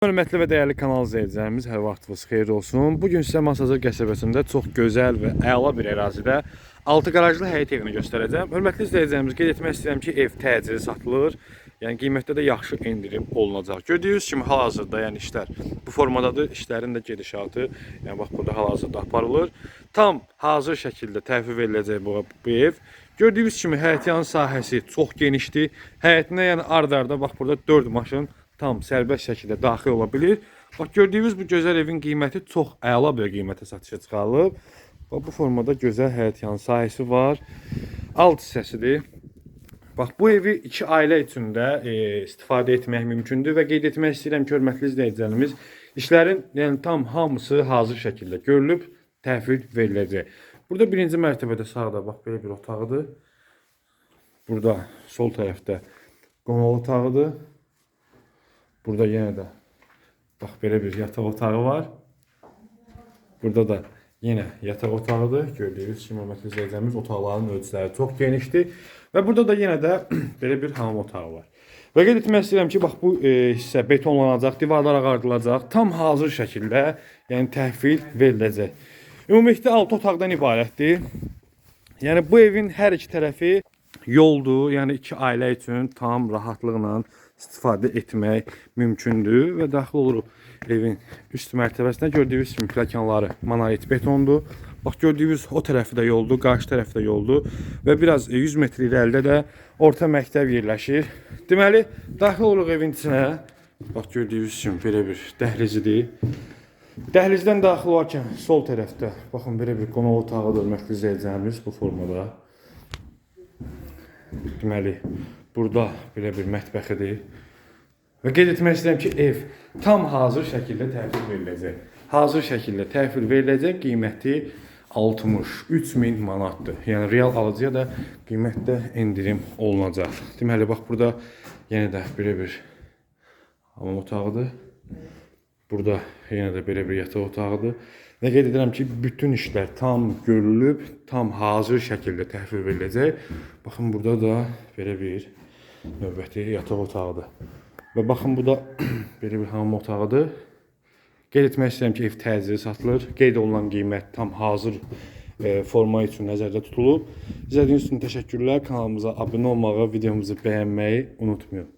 Hörmətli və dəyərli kanal izləyicilərimiz, hər vaxtınız xeyir olsun. Bu gün sizə Masazır qəsəbəsində çox gözəl və əla bir ərazidə 6 qarajlı həyət evini göstərəcəm. Hörmətli izləyicilərimiz, qeyd etmək istəyirəm ki, ev təcili satılır. Yəni qiymətdə də yaxşı endirim olunacaq. Gördüyünüz kimi hal-hazırda yəni işlər bu formadadır. İşlərin də gedişatı, yəni bax burada hal-hazırda aparılır. Tam hazır şəkildə təhvil veriləcək bu, bu ev. Gördüyünüz kimi həyətyanın sahəsi çox genişdir. Həyətinə yəni ard-arda bax burada 4 maşın tam sərbəst şəkildə daxil ola bilir. Bax gördüyünüz bu gözəl evin qiyməti çox əla bir qiymətə satışa çıxarılıb. Bax bu formada gözəl həyətyanı sahəsi var. Alt hissəsidir. Bax bu evi iki ailə üçün də e, istifadə etmək mümkündür və qeyd etmək istəyirəm ki, hörmətli izləyicilərimiz, işlərin yəni tam hamısı hazır şəkildə görülüb, təhvil veriləcək. Burada birinci mərtəbədə sağda bax belə bir otaqdır. Burada sol tərəfdə qonaq otağıdır. Burada yenə də bax belə bir yataq otağı var. Burada da yenə yataq otağıdır. Gördüyünüz kimi hörmətli izləyicilərimiz otaqların ölçüləri çox genişdir və burada da yenə də belə bir hamam otağı var. Və qeyd etmək istəyirəm ki, bax bu e, hissə betonlanacaq, divarlar ağardılacaq, tam hazır şəkildə, yəni təhvil veriləcək. Ümumilikdə 6 otaqdan ibarətdir. Yəni bu evin hər iki tərəfi yoldur. Yəni iki ailə üçün tam rahatlıqla istifadə etmək mümkündür və daxil oluruq evin üst mərtəbəsinə. Gördüyünüz kimi pilləkənləri monolit betondur. Bax gördüyünüz o tərəfi də yoldur, qarşı tərəfi də yoldur və biraz e, 100 metr irəlidə də orta məktəb yerləşir. Deməli, daxil oluruq evin içinə. Bax gördüyünüz kimi belə bir dəhlizidir. Dəhlizdən daxil olarkən sol tərəfdə baxın belə bir qonaq otağıdır hörmətli izləyicilərimiz bu formada. Deməli, burada belə bir mətbəxidir. Və qeyd etmək istəyirəm ki, ev tam hazır şəkildə təhvil veriləcək. Hazır şəkildə təhvil veriləcək qiyməti 63 min manatdır. Yəni real alıcıya da qiymətdə endirim olunacaq. Deməli, bax burada yenə də belə bir hamam otağıdır. Burada yenə də belə bir yataq otağıdır. Və qeyd edirəm ki, bütün işlər tam görülüb, tam hazır şəkildə təhvil veriləcək. Baxın burada da belə bir növbəti yataq otağıdır. Və baxın bu da belə bir hamam otağıdır. Qeyd etmək istəyirəm ki, ev təcili satılır. Qeyd olunan qiymət tam hazır e, forma üçün nəzərdə tutulub. İzlədiyiniz üçün təşəkkürlər. Kanalımıza abunə olmağı, videomuzu bəyənməyi unutmayın.